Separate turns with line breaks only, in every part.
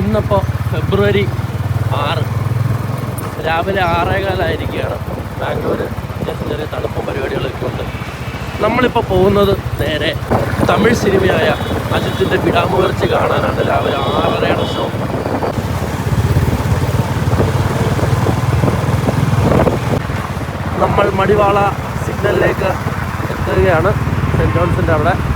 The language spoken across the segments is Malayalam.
ഇന്നിപ്പോൾ ഫെബ്രുവരി ആറ്. രാവിലെ ആറേകാലായിരിക്കുകയാണ്. ബാംഗ്ലൂർ ജസ്റ്റ് ചെറിയ തണുപ്പ് പരിപാടികളൊക്കെ ഉണ്ട്. നമ്മളിപ്പോൾ പോകുന്നത് നേരെ തമിഴ് സിനിമയായ അജിത്തിന്റെ വിടാമുയർച്ച കാണാനാണ് രാവിലെ ആറരയുടെ ഷോ നമ്മൾ മടിവാള സിഗ്നലിലേക്ക് എത്തുകയാണ്. സെന്റ് ജോൺസിന്റെ അവിടെ.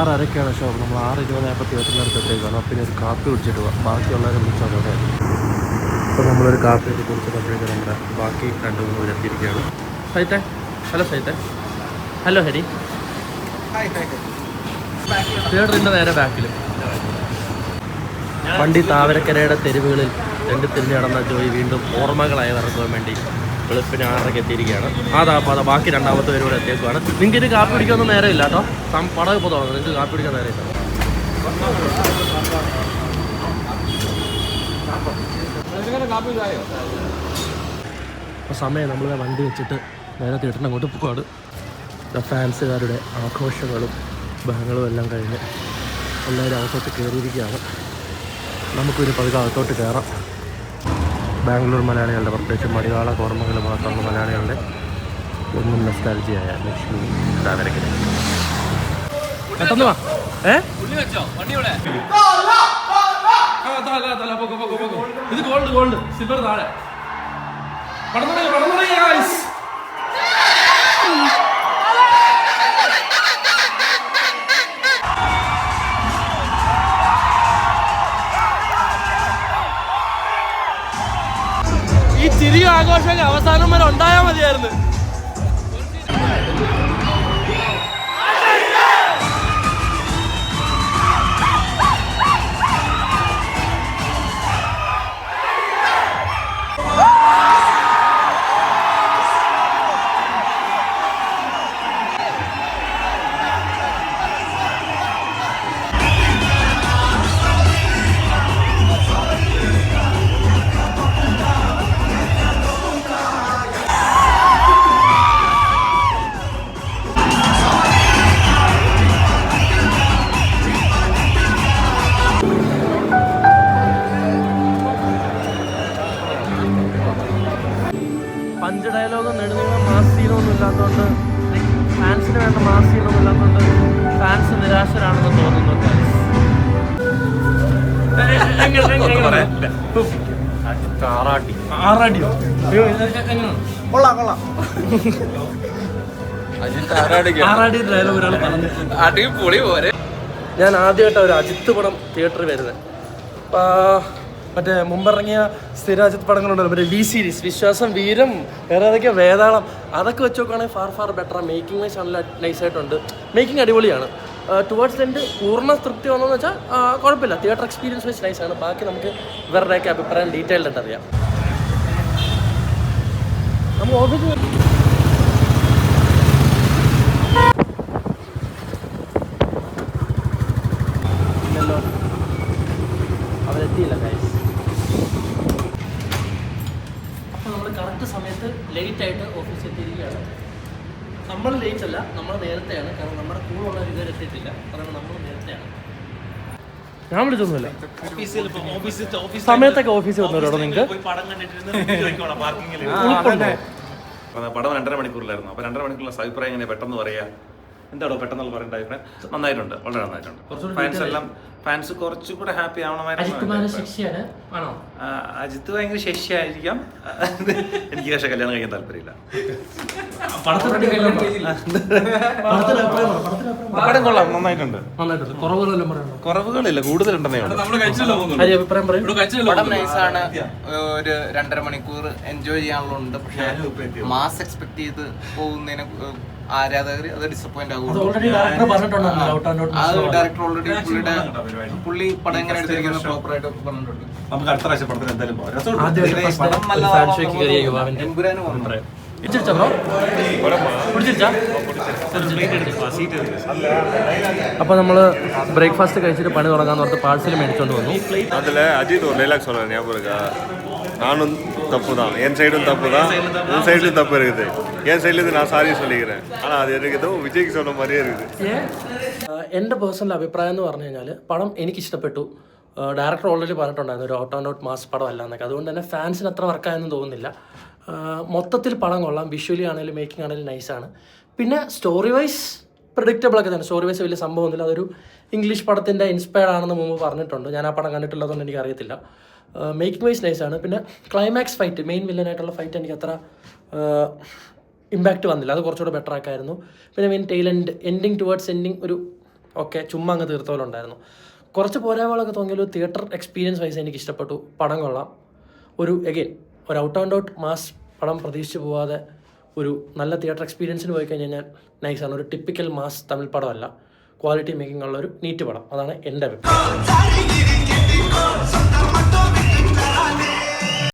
ആറരയ്ക്കാണ് ഷോപ്പ് നമ്മൾ ആറ് ഇരുപതായപ്പോൾ തിയേറ്ററിനടുത്ത് എത്തേക്കാണ് അപ്പം പിന്നെ ഒരു കാപ്പി കുടിച്ചിട്ട് പോവാം ബാക്കിയുള്ളവരെ വിളിച്ചാൽ അവിടെ അപ്പോൾ നമ്മളൊരു കാപ്പി ഒക്കെ കുടിച്ചപ്പോഴേക്കും നമ്മുടെ ബാക്കി രണ്ട് മൂന്ന് പേര് എത്തിയിരിക്കുകയാണ്. സൈത്തെ ഹലോ സൈത്തെ ഹലോ ഹരി? തിയേറ്ററിന്റെ നേരെ ബാക്കിൽ പണ്ടി താവരക്കരയുടെ തെരുവുകളിൽ രണ്ട് തിരിഞ്ഞു നടന്ന ജോയി വീണ്ടും ഓർമ്മകളായി നടക്കുവാൻ വേണ്ടി വെളുപ്പിന് ആറരയ്ക്ക് എത്തിയിരിക്കുകയാണ്. അതാ ബാക്കി രണ്ടാമത്തെ പേര് കൂടെ എത്തിയേക്കുവാണ് നിങ്ങൾക്ക് ഇത് കാപ്പി പിടിക്കാനൊന്നും നേരമില്ല കേട്ടോ. പടം ഇപ്പോൾ തോന്നുന്നു നിങ്ങൾക്ക് കാപ്പി പിടിക്കാൻ നേരമില്ല. അപ്പോൾ സമയം നമ്മൾ വണ്ടി വെച്ചിട്ട് നേരെ തിയേറ്ററിന് അങ്ങോട്ട് പോവാണ്. ഫാൻസുകാരുടെ ആഘോഷങ്ങളും ബഹങ്ങളും എല്ലാം കഴിഞ്ഞ് എല്ലാവരും അകത്തോട്ട് കയറിയിരിക്കുകയാണ്. നമുക്കൊരു പതുക്കെ അകത്തോട്ട് കയറാം. ബാംഗ്ലൂർ മലയാളികളുടെ പ്രത്യേകിച്ച് മലയാള ഓർമ്മകൾ മാത്രമുള്ള മലയാളികളുടെ ഒന്നും നെസ്റ്റാലജിയായ ലക്ഷ്മി ഏ? ഇത് ഗോൾഡ് ഗോൾഡ് സിൽവർ താഴെ. പടന്നു തുടങ്ങി ആഘോഷമൊക്കെ അവസാനം വരെ ഉണ്ടായാൽ മതിയായിരുന്നു. മാസ് സീനൊന്നും ഇല്ലാത്തതുകൊണ്ട് ഫാൻസിന് വേണ്ട മാസ് സീനൊന്നും ഇല്ലാത്തതുകൊണ്ട് ഫാൻസ് നിരാശരാണെന്ന് തോന്നുന്നു?
കൊള്ളാം കൊള്ളാം.
ഞാൻ ആദ്യമായിട്ടാണ് ഒരു അജിത്ത് പടം തിയേറ്ററിൽ വരുന്നത് മറ്റേ മുമ്പിറങ്ങിയ അജിത്ത് പടങ്ങളുണ്ടല്ലോ മറ്റേ വി സീരീസ് വിശ്വാസം വീരം വേറെ ഏതൊക്കെയോ വേതാളം അതൊക്കെ വെച്ച് നോക്കുകയാണെങ്കിൽ far far better making wise നല്ല നൈസായിട്ടുണ്ട് മേക്കിംഗ് അടിപൊളിയാണ്. ടുവേർഡ്സ് എന്റെ പൂർണ തൃപ്തി വന്നതെന്ന് വെച്ചാൽ കുഴപ്പമില്ല. തിയേറ്റർ എക്സ്പീരിയൻസ് വെച്ച് നൈസാണ് ബാക്കി നമുക്ക് ഇവരുടെയൊക്കെ അഭിപ്രായം ഡീറ്റെയിൽഡ് ആയിട്ട് അറിയാം. നമ്മൾ ഓഫീസ് ഇല്ലല്ലോ അവരെത്തിയില്ല ഗൈസ് അപ്പോൾ നമ്മൾ കറക്റ്റ് സമയത്ത് ലേറ്റ് ആയിട്ട് ഓഫീസിൽ എത്തിയിരിക്കുകയാണ്. നമ്മൾ ലേറ്റ് അല്ല നമ്മൾ നേരത്തെയാണ്. കാരണം നമ്മുടെ കൂടെയുള്ളവർ ഇതുവരെ എത്തിയിട്ടില്ല. കാരണം നമ്മൾ നേരത്തെയാണ്. ഞാൻ വിളിച്ചൊന്നുമില്ല. സമയത്തൊക്കെ ഓഫീസിൽ വന്നവരോടോ നിങ്ങൾക്ക്
പടം രണ്ടര മണിക്കൂറിലായിരുന്നു. അപ്പൊ രണ്ടര മണിക്കൂറിലെ അഭിപ്രായം എങ്ങനെ പെട്ടെന്ന് പറയാ. എന്താണോ പെട്ടെന്ന് പറയേണ്ട അഭിപ്രായം? നന്നായിട്ടുണ്ട് വളരെ നന്നായിട്ടുണ്ട്. ഫാൻസ് എല്ലാം ഫാൻസ് കുറച്ചുകൂടെ ഹാപ്പി
അജിത്
ആവണമായിരുന്നു അജിത്ത് ഭയങ്കര ശശിയായിരിക്കാം. എനിക്ക് പക്ഷെ കല്യാണം കഴിക്കാൻ താല്പര്യമില്ല. പടം കൊള്ളാം നന്നായിട്ടുണ്ട്.
നന്നായിട്ടുണ്ട്. കുറവുകളെല്ലാം
കൂടുതലുണ്ടെന്നേ
പടം നൈസാണ് ഒരു രണ്ടര മണിക്കൂർ എൻജോയ് ചെയ്യാനുള്ളതുണ്ട്. പക്ഷെ മാസ് എക്സ്പെക്ട് ചെയ്ത് പോകുന്നതിന് ആരാധകർ അത് ഡിസപ്പോയിന്റ് ആകും.
ഡയറക്ടർ
ഓൾറെഡി പുള്ളിയുടെ പുള്ളി പടം എങ്ങനെ എടുത്തിരിക്കുന്നത് പ്രോപ്പർ ആയിട്ട് പറഞ്ഞിട്ടുണ്ട്.
നമുക്ക് അടുത്ത പ്രാവശ്യം പടത്തിന്
അപ്പോൾ നമ്മൾ ബ്രേക്ക്ഫാസ്റ്റ് കഴിച്ചിട്ട് പണി തുടങ്ങാൻ പറഞ്ഞിട്ട് പാഴ്സൽ മേടിച്ചുകൊണ്ട് വന്നു.
അജിത് ഡയലോഗ് நானும் தப்பு தான் என் சைடும் தப்பு தான் உன் சைட்லையும் தப்பு இருக்குது என் சைட்லேருந்து நான் சாரி சொல்லிக்கிறேன் ஆனால் அது எனக்கு ஏதோ விஜய்க்கு சொன்ன மாதிரியே இருக்குது
എൻ്റെ പേഴ്സണൽ അഭിപ്രായം എന്ന് പറഞ്ഞു കഴിഞ്ഞാൽ പടം എനിക്ക് ഇഷ്ടപ്പെട്ടു ഡയറക്ടർ ഓൾറെഡി പറഞ്ഞിട്ടുണ്ടായിരുന്നു ഒരു ഔട്ട് ആൻഡ് ഔട്ട് മാസ് പടം അല്ല എന്നൊക്കെ അതുകൊണ്ട് തന്നെ ഫാൻസിന് അത്ര വർക്കായെന്ന് തോന്നുന്നില്ല ആ, മൊത്തത്തിൽ പടം കൊള്ളാം വിഷ്വലി ആണെങ്കിലും മേക്കിംഗ് ആണെങ്കിലും നൈസാണ് പിന്നെ സ്റ്റോറി വൈസ് പ്രഡിക്റ്റബിൾ ഒക്കെ തന്നെ. സ്റ്റോറി വൈസ് വലിയ സംഭവമൊന്നുമില്ല. അതൊരു ഇംഗ്ലീഷ് പടത്തിന്റെ ഇൻസ്പയർഡ് ആണെന്ന് മുമ്പ് പറഞ്ഞിട്ടുണ്ട്. ഞാൻ ആ പടം കണ്ടിട്ടുള്ളതൊന്നും എനിക്ക് അറിയത്തില്ല മേക്കിംഗ് വൈസ് നൈസ് ആണ്. പിന്നെ ക്ലൈമാക്സ് ഫൈറ്റ് മെയിൻ വില്ലനായിട്ടുള്ള ഫൈറ്റ് എനിക്ക് അത്ര ഇമ്പാക്റ്റ് വന്നില്ല. അത് കുറച്ചുകൂടെ ബെറ്റർ ആക്കായിരുന്നു. പിന്നെ main tail end ending towards ending ഒരു ഓക്കെ ചുമ്മാ അങ്ങ് തീർത്ത പോലെ ഉണ്ടായിരുന്നു. കുറച്ച് പോരായ്മകളൊക്കെ തോന്നിയാലും തിയേറ്റർ എക്സ്പീരിയൻസ് വൈസ് എനിക്ക് ഇഷ്ടപ്പെട്ടു. പടം കൊള്ളാം. ഒരു എഗെയിൻ ഒരു ഔട്ട് ആൻഡ് ഔട്ട് മാസ് പടം പ്രതീക്ഷിച്ച് പോവാതെ ഒരു നല്ല തിയേറ്റർ എക്സ്പീരിയൻസിന് പോയി കഴിഞ്ഞ് കഴിഞ്ഞാൽ ആണ്. ഒരു ടിപ്പിക്കൽ മാസ് തമിഴ് പടമല്ല. ക്വാളിറ്റി മേക്കിംഗ് ഉള്ള ഒരു നീറ്റ് പടം. അതാണ് എന്റെ അഭിപ്രായം.